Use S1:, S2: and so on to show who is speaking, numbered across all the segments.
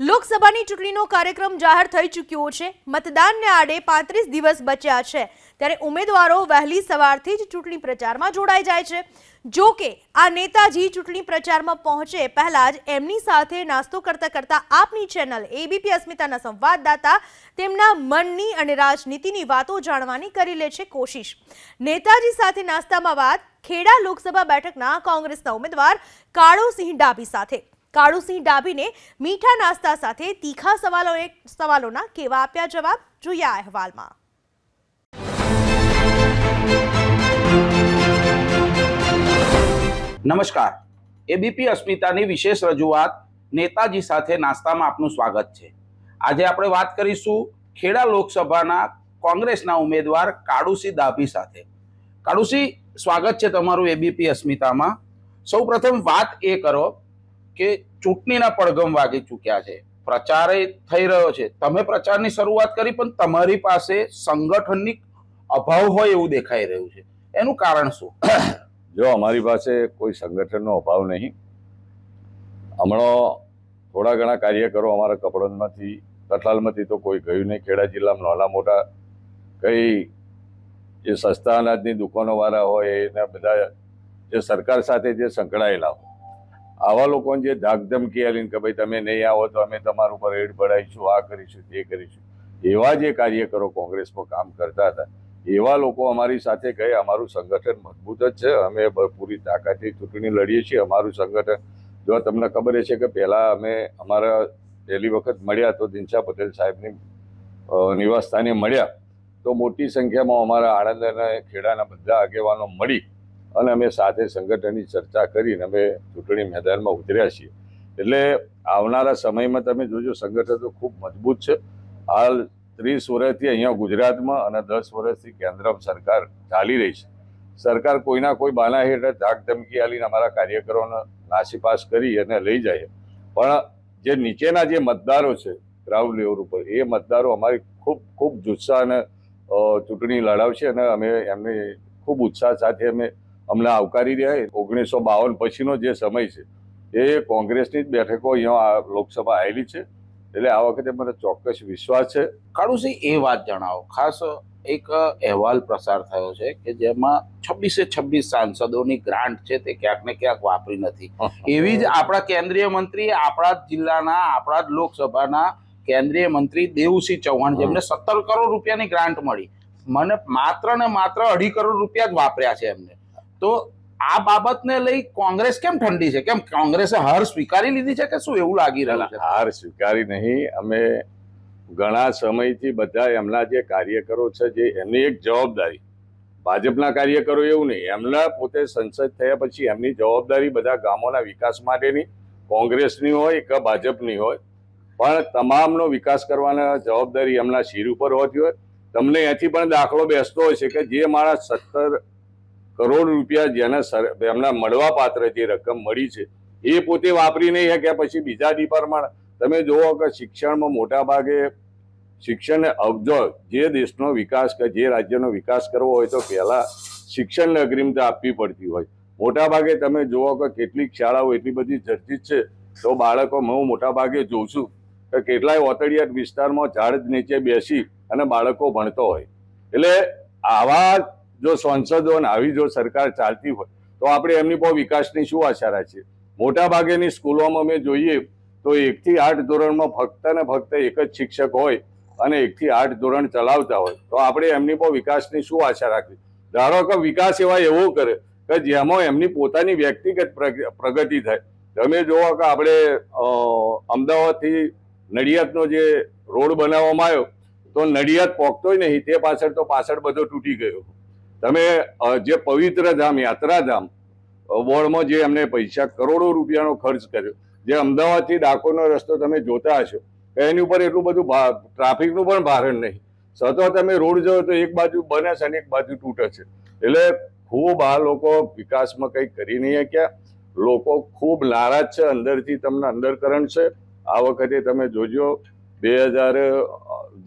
S1: લોકસભાની ચૂંટણીનો કાર્યક્રમ જાહેર થઈ ચૂક્યો છે. મતદાનને આડે પાંત્રીસ દિવસ બચ્યા છે. ત્યારે ઉમેદવારો વહેલી સવારથી જ ચૂંટણી પ્રચારમાં જોડાઈ જાય છે. જો કે, આ નેતાજી ચૂંટણી પ્રચારમાં પહોંચે પહેલા જ એમની સાથે નાસ્તો કરતા કરતા આપની ચેનલ એબીપી અસ્મિતાના સંવાદદાતા તેમના મનની અને રાજનીતિની વાતો જાણવાની કરી લે છે કોશિશ. નેતાજી સાથે નાસ્તામાં વાત ખેડા લોકસભા બેઠકના કોંગ્રેસના ઉમેદવાર કાળોસિંહ ડાભી સાથે. કાળુસિંહ ડાભીને મીઠા નાસ્તા સાથે તીખા સવાલો સવાલોના કેવા આપ્યા જવાબ જોઈએ આ અહેવાલમાં.
S2: નમસ્કાર. એબીપી અસ્મિતાની વિશેષ રજૂઆત નેતાજી સાથે નાસ્તામાં આપનું સ્વાગત છે. આજે આપણે વાત કરીશું ખેડા લોકસભાના કોંગ્રેસના ઉમેદવાર કાળુસી દાભી સાથે. કાળુસી સ્વાગત છે તમારું એબીપી અસ્મિતામાં. સૌપ્રથમ વાત એ કરો કે ચૂંટણીના પડઘમ વાગી ચૂક્યા છે. પ્રચારે થઈ રહ્યો છે. તમે પ્રચારની શરૂઆત કરી, પણ તમારી પાસે સંગઠનની અભાવ હોય એવું દેખાઈ રહ્યું છે. એનું કારણ શું?
S3: જો અમારી પાસે કોઈ સંગઠનનો અભાવ નહીં, હમણાં થોડા ઘણા કાર્યકરો અમારા કપડનમાંથી કઠલાલમાંથી તો કોઈ ગયું નહીં. ખેડા જિલ્લામાં નાના મોટા કઈ જે સસ્તા અનાજની દુકાનોવાળા હોય, એના બધા જે સરકાર સાથે જે સંકળાયેલા હોય આવા લોકોને જે ધાકધમકી આલીને કે ભાઈ તમે નહીં આવો તો અમે તમારા ઉપર રેડ પડાવીશું આ કરીશું, તે કરીશું. એવા જે કાર્યકરો કોંગ્રેસમાં કામ કરતા હતા, એવા લોકો અમારી સાથે ગયા અમારું સંગઠન મજબૂત જ છે. અમે પૂરી તાકાતથી ચૂંટણી લડીએ છીએ. અમારું સંગઠન, જો તમને ખબર છે કે પહેલાં અમે અમારા પહેલી વખત મળ્યા તો દિનશા પટેલ સાહેબની નિવાસસ્થાને મળ્યા. તો મોટી સંખ્યામાં અમારા આણંદ અને ખેડાના બધા આગેવાનો મળી. અને અમે સાથે સંગઠનની ચર્ચા કરીને અમે ચૂંટણી મેદાનમાં ઉતર્યા છીએ. એટલે આવનારા સમયમાં તમે જોજો, સંગઠન તો ખૂબ મજબૂત છે. હાલ ત્રીસ વર્ષથી અહીંયા ગુજરાતમાં અને દસ વર્ષથી કેન્દ્ર સરકાર ચાલી રહી છે. સરકાર કોઈના કોઈ બાના હેઠળ ધાક ધમકી આલીને અમારા કાર્યકરોને નાસીપાસ કરી અને લઈ જાય. પણ જે નીચેના જે મતદારો છે, ગ્રાઉન્ડ લેવલ ઉપર, એ મતદારો અમારી ખૂબ ખૂબ જુસ્સા અને ચૂંટણી લડાવશે અને અમે એમને ખૂબ ઉત્સાહ સાથે અમે અમને આવકારી રહ્યા ઓગણીસો બાવન પછીનો જે સમય છે, એ કોંગ્રેસની જ બેઠકો અહીંયા લોકસભા આવેલી છે. એટલે આ વખતે મને ચોક્કસ વિશ્વાસ છે.
S2: કાળુસિંહ એ વાત જણાવો. ખાસ એક અહેવાલ પ્રસાર થયો છે કે જેમાં છવ્વીસે છવ્વીસ સાંસદોની ગ્રાન્ટ છે તે ક્યાંક ને ક્યાંક વાપરી નથી. એવી જ આપણા કેન્દ્રીય મંત્રી, આપણા જ જિલ્લાના, આપણા જ લોકસભાના કેન્દ્રીય મંત્રી દેવુસિંહ ચૌહાણ, જેમને સત્તર કરોડ રૂપિયાની ગ્રાન્ટ મળી. મને માત્ર ને માત્ર અઢી કરોડ રૂપિયા જ વાપર્યા છે એમને. તો આ બાબતને લઈ કોંગ્રેસ કેમ ઠંડી છે? કેમ કોંગ્રેસે હાર સ્વીકારી લીધી છે કે શું એવું લાગી રહ્યું છે?
S3: હાર સ્વીકારી નહીં. અમે ઘણા સમયથી બધા એમના જે કાર્યકરો છે, જે એમની એક જવાબદારી, ભાજપના કાર્યકરો એવું નહીં, એમના પોતે સંસદ થયા પછી એમની જવાબદારી બધા ગામોના વિકાસ માટેની, કોંગ્રેસની હોય કે ભાજપની હોય. પણ તમામનો વિકાસ કરવાના જવાબદારી એમના શિર ઉપર હોતી હોય. તમને એથી પણ દાખલો બેસતો હોય છે કે જે માણસ સત્તર કરોડ રૂપિયા જેને એમના મળવા પાત્ર જે રકમ મળી છે, એ પોતે વાપરી નહીં શક્યા, પછી બીજા ડિપાર્ટમેન્ટ તમે જુઓ કે શિક્ષણમાં મોટા ભાગે શિક્ષણને અબજો, જે દેશનો વિકાસ કે જે રાજ્યનો વિકાસ કરવો હોય તો પહેલા શિક્ષણને અગ્રિમતા આપવી પડતી હોય. મોટા ભાગે તમે જુઓ કે કેટલીક શાળાઓ એટલી બધી ચર્ચિત છે, તો બાળકો હું મોટા ભાગે જોઉં છું કે કેટલાય ઓતળિયાત વિસ્તારમાં ઝાડ નીચે બેસી અને બાળકો ભણતો હોય. એટલે આવા જો સાંસદો આવી જો સરકાર ચાલતી હોય, તો આપણે એમની પર વિકાસની શું આશા રાખીએ? મોટા ભાગેની સ્કૂલોમાં અમે જોઈએ તો એકથી આઠ ધોરણમાં ફક્ત ને ફક્ત એક જ શિક્ષક હોય અને એકથી આઠ ધોરણ ચલાવતા હોય, તો આપણે એમની પર વિકાસની શું આશા રાખવી? ધારો કે વિકાસ એવા એવો કરે કે જેમાં એમની પોતાની વ્યક્તિગત પ્રગ- પ્રગતિ થાય. તમે જુઓ કે આપણે અમદાવાદથી નડિયાદનો જે રોડ બનાવવામાં આવ્યો, તો નડિયાદ પહોંચતોય નહીં, તે પાછળ તો પાછળ બધો તૂટી ગયો. તમે જે પવિત્ર ધામ, યાત્રાધામ બોર્ડમાં જે એમને પૈસા કરોડો રૂપિયાનો ખર્ચ કર્યો, જે અમદાવાદથી ડાકોરનો રસ્તો તમે જોતા હશો એની ઉપર એટલું બધું ટ્રાફિકનું પણ ભારણ નહીં. સતત તમે રોડ જાઓ તો એક બાજુ બને છે અને એક બાજુ તૂટે છે. એટલે ખૂબ આ લોકો વિકાસમાં કંઈ કરી નહીં શક્યા. લોકો ખૂબ નારાજ છે, અંદરથી તમને અંદરકરણ છે. આ વખતે તમે જોજો, બે હજાર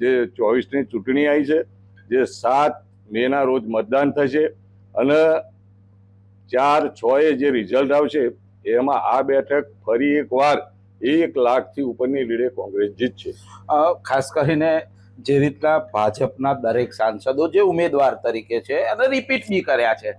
S3: જે ચોવીસની ચૂંટણી આવી છે, જે સાત મેના રોજ મતદાન થશે અને ચાર છ એ જે રિઝલ્ટ આવશે, એમાં આ બેઠક ફરી એકવાર એક લાખથી ઉપરની લીડે કોંગ્રેસ જીતશે.
S2: ખાસ કરીને જે રીતના ભાજપના દરેક સાંસદો જે ઉમેદવાર તરીકે છે અને રિપીટ બી કર્યા છે,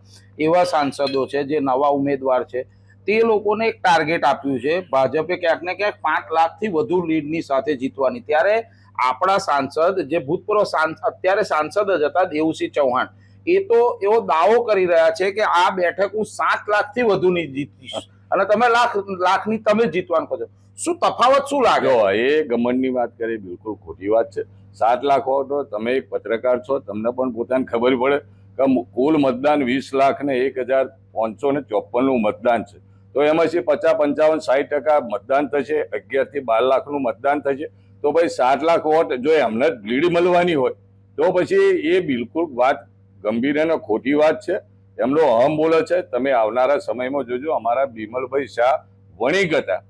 S2: એવા સાંસદો છે જે નવા ઉમેદવાર છે, તે લોકોને એક ટાર્ગેટ આપ્યું છે. ભાજપે ક્યાંક ને ક્યાંક પાંચ લાખથી વધુ લીડની સાથે જીતવાની. ત્યારે આપણા સાંસદ, જે ભૂતપૂર્વ સાંસદ, અત્યારે સાંસદ જ હતા દેવસિંહ ચૌહાણ. એ તો એવો દાવો કરી રહ્યા છે કે આ બેઠક હું સાત લાખથી વધુની જીતીશ. અને તમે લાખ, લાખની તમે જીતવાનું કહો છો. શું તફાવત શું લાગે?
S3: એ ગમનની વાત કરી, બિલકુલ ખોટી વાત છે. સાત લાખ હો તો તમે એક પત્રકાર છો, તમને પણ પોતાને ખબર પડે કે કુલ મતદાન વીસ લાખ ને એક હજાર પાંચસો ને ચોપનનું મતદાન છે. તો એમાંથી પચાસ પંચાવન સાઠ ટકા મતદાન થશે અગિયારથી બાર લાખનું મતદાન થશે તો ભાઈ સાત લાખ વોટ જો એમને લીડ મળવાની હોય, તો પછી એ બિલકુલ વાત ગંભીર અને ખોટી વાત છે. એમનો અહમ બોલે છે, તમે આવનારા સમયમાં જોજો, અમારા બિમલભાઈ શાહ વણિક હતા.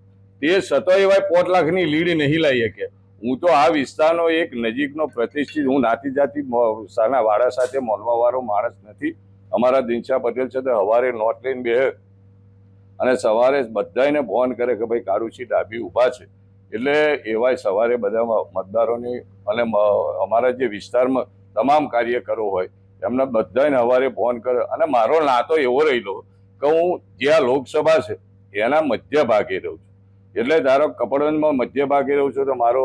S3: તે સતો એવા પોત લાખની લીડ નહીં લઈ શકે. હું તો આ વિસ્તારનો એક નજીકનો પ્રતિષ્ઠિત, હું નાતી જાતિ સાના વાડા સાથે મોલવાવાળો માણસ નથી. અમારા દિનશા પટેલ છે તે હવારે નોટ લઈને બે અને સવારે બધાને ફોન કરે કે ભાઈ કારુશી ડાબી ઊભા છે. એટલે એવાય સવારે બધા મતદારોની અને અમારા જે વિસ્તારમાં તમામ કાર્યકરો હોય, એમને બધાને સવારે ફોન કરે અને મારો નાતો એવો રહેલો કે હું જ્યાં લોકસભા છે, એના મધ્ય ભાગે રહું છું. એટલે ધારો કપડવંજમાં મધ્ય ભાગે રહું છું તો મારો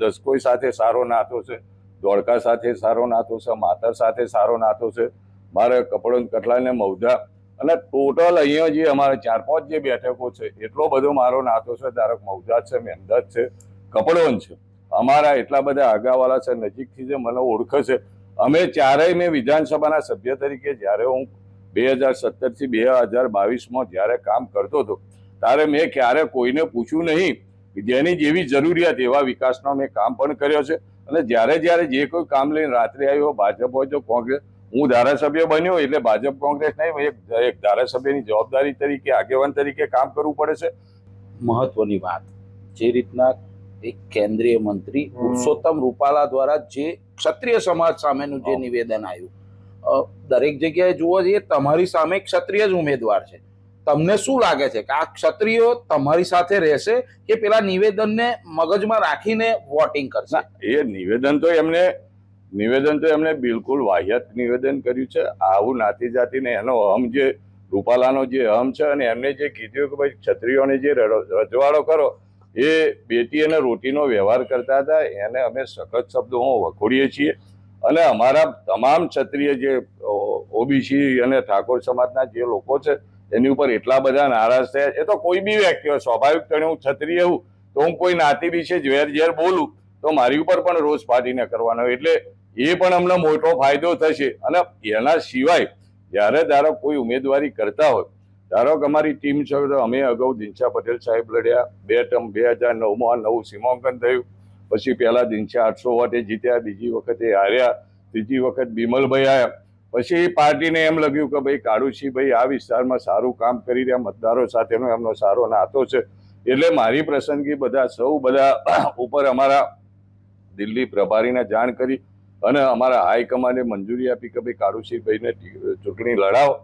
S3: દસકોઈ સાથે સારો નાતો છે ધોળકા સાથે સારો નાતો છે માતર સાથે સારો નાતો છે. મારે કપડવંજ કટલાને મૌજા અને ટોટલ અહીંયા જે અમારે ચાર પાંચ જે બેઠકો છે, એટલો બધો મારો નાતો છે ધારક મૌજા છે મહેમદાદ છે, કપડોન છે. અમારા એટલા બધા આગાવાલા છે, નજીકથી જે મને ઓળખે છે, અમે ચારેય મેં વિધાનસભાના સભ્ય તરીકે જ્યારે હું બે હજાર સત્તરથી બે હજાર બાવીસમાં જ્યારે કામ કરતો હતો, ત્યારે મેં ક્યારે કોઈને પૂછ્યું નહીં જેની જેવી જરૂરિયાત એવા વિકાસનો મેં કામ પણ કર્યો છે. અને જ્યારે જ્યારે જે કોઈ કામ લઈને રાત્રે આવ્યો, ભાજપ હોય તો કોંગ્રેસ હું ધારાસભ્ય બન્યો એટલે ભાજપ કોંગ્રેસ નહીં એક એક ધારાસભ્યની જવાબદારી તરીકે આગેવાન તરીકે કામ કરવું પડે છે.
S2: મહત્વની વાત જે રીતના એક કેન્દ્રીય મંત્રી પુરુષોત્તમ રૂપાલા દ્વારા જે ક્ષત્રિય સમાજ સામેનું જે નિવેદન આવ્યું દરેક જગ્યાએ જુઓ જઈએ તમારી સામે ક્ષત્રિય જ ઉમેદવાર છે. તમને શું લાગે છે કે આ ક્ષત્રિયો તમારી સાથે રહેશે કે પેલા નિવેદનને મગજમાં રાખીને વોટિંગ કરશે?
S3: એ નિવેદન તો એમને નિવેદન તો એમણે બિલકુલ વાહિયાત નિવેદન કર્યું છે. આવું નાતી જાતિને એનો અહમ જે, રૂપાલાનો જે અહમ છે અને એમને જે કીધું કે ભાઈ ક્ષત્રિયોને જે રજવાડો કરો, એ બેટી અને રોટીનો વ્યવહાર કરતા હતા. એને અમે સખત શબ્દો વખોડીએ છીએ. અને અમારા તમામ ક્ષત્રિય જે ઓબીસી અને ઠાકોર સમાજના જે લોકો છે, એની ઉપર એટલા બધા નારાજ થયા. એ તો કોઈ બી વ્યક્તિ હોય સ્વાભાવિક તણે હું ક્ષત્રિય હું, તો હું કોઈ નાતી વિશે ઝેર ઝેર બોલું, તો મારી ઉપર પણ રોષ ફાટીને કરવાનો. એટલે એ પણ અમને મોટો ફાયદો થશે. અને એના સિવાય જ્યારે ધારો કોઈ ઉમેદવારી કરતા હોય, ધારો કે અમારી ટીમ છે, તો અમે અગાઉ દિનશા પટેલ સાહેબ લડ્યા, બે ટર્મ બે હજાર નવમાં નવું સીમાંકન થયું. પછી પહેલાં દિનશા આઠસો વોટે જીત્યા, બીજી વખતે હાર્યા, ત્રીજી વખત બિમલભાઈ આવ્યા. પછી એ પાર્ટીને એમ લાગ્યું કે ભાઈ કાળુસિંહભાઈ આ વિસ્તારમાં સારું કામ કરી રહ્યા, મતદારો સાથેનો એમનો સારો નાતો છે. એટલે મારી પ્રસંગી બધા સૌ બધા ઉપર અમારા દિલ્હી પ્રભારીને જાણ કરી અને અમારા હાઈકમાન્ડે મંજૂરી આપી કે ભાઈ કાળુસિંહભાઈને ભાઈને ચૂંટણી લડાવો.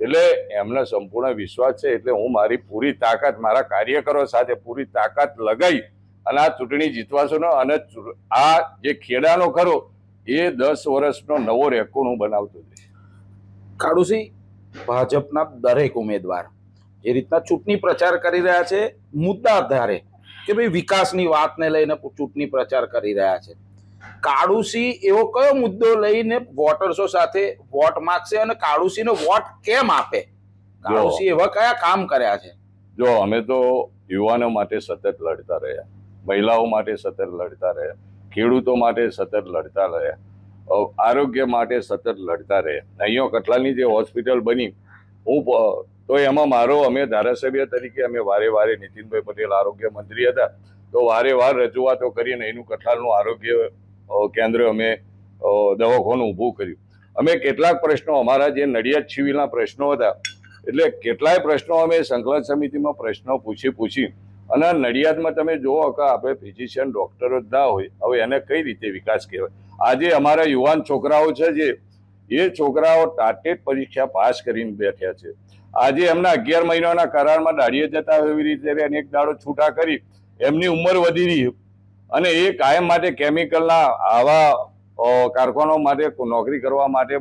S3: એટલે એમને સંપૂર્ણ વિશ્વાસ છે, એટલે હું મારી પૂરી તાકાત, મારા કાર્યકરો સાથે પૂરી તાકાત લગાવી અને આ ચૂંટણી જીતવાશો અને આ જે ખેડાનો ખરો, એ દસ વર્ષનો નવો રેકોર્ડ હું બનાવતો જઈશ
S2: કાળુસિંહ, ભાજપના દરેક ઉમેદવાર જે રીતના ચૂંટણી પ્રચાર કરી રહ્યા છે મુદ્દા આધારે કે ભાઈ વિકાસની વાતને લઈને ચૂંટણી પ્રચાર કરી રહ્યા છે કાળુસિંહ એવો કયો મુદ્દો લઈને વોટર્સો સાથે વોટ માગશે અને કાળુસિંહનો વોટ કેમ આપે? કાળુસી એવા કયા કામ કર્યા છે?
S3: જો અમે તો યુવાનો માટે સતત લડતા રહ્યા. મહિલાઓ માટે સતત લડતા રહ્યા. ખેડૂતો માટે સતત લડતા રહ્યા. આરોગ્ય માટે સતત લડતા રહ્યા. અહીંયા કટલાની જે હોસ્પિટલ બની હું તો એમાં મારો અમે ધારાસભ્ય તરીકે અમે વારે વારે નીતિનભાઈ પટેલ આરોગ્ય મંત્રી હતા. તો વારે વાર રજૂઆતો કરીને એનું કઠલાલનું આરોગ્ય કેન્દ્ર અમે દવાખાનું ઊભું કર્યું. અમે કેટલાક પ્રશ્નો, અમારા જે નડિયાદ સિવિલના પ્રશ્નો હતા, એટલે કેટલાય પ્રશ્નો અમે સંકલન સમિતિમાં પ્રશ્નો પૂછી પૂછી, અને નડિયાદમાં તમે જુઓ કે આપણે ફિઝિશિયન ડોક્ટરો જ ના હોય, હવે એને કઈ રીતે વિકાસ કહેવાય? આજે અમારા યુવાન છોકરાઓ છે જે, એ છોકરાઓ ટાટેટ પરીક્ષા પાસ કરીને બેઠ્યા છે. આજે એમના અગિયાર મહિનાના કરારમાં દાડીએ જતા એવી રીતે અનેક દાડો છૂટા કરી, એમની ઉંમર વધી રહી. અને એ કાયમ માટે કેમિકલના આવા કારખાનો માટે નોકરી કરવા માટે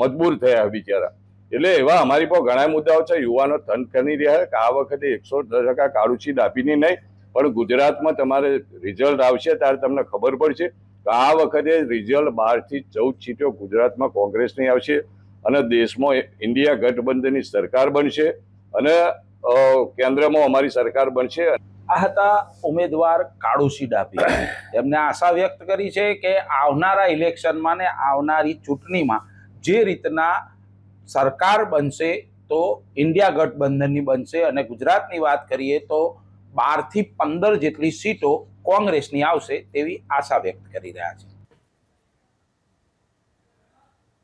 S3: મજબૂર થયા બિચારા. એટલે એવા અમારી પર ઘણા મુદ્દાઓ છે. યુવાનો કરી રહ્યા કે આ વખતે એકસો ટકા કાળું છીટ આપીને નહીં, પણ ગુજરાતમાં તમારે રિઝલ્ટ આવશે ત્યારે તમને ખબર પડશે આ વખતે રિઝલ્ટ બારથી ચૌદ સીટો ગુજરાતમાં કોંગ્રેસની આવશે અને દેશમાં ઇન્ડિયા ગઠબંધનની સરકાર બનશે અને કેન્દ્રમાં અમારી સરકાર બનશે.
S2: આ હતા ઉમેદવાર કાળુસી ડાભી. એમને આશા વ્યક્ત કરી છે કે આવનારા ઇલેક્શનમાં ને આવનારી ચૂંટણીમાં જે રીતના સરકાર બનશે તો ઇન્ડિયા ગઠબંધનની બનશે અને ગુજરાતની વાત કરીએ તો બારથી પંદર જેટલી સીટો કોંગ્રેસની આવશે તેવી આશા વ્યક્ત કરી રહ્યા છે.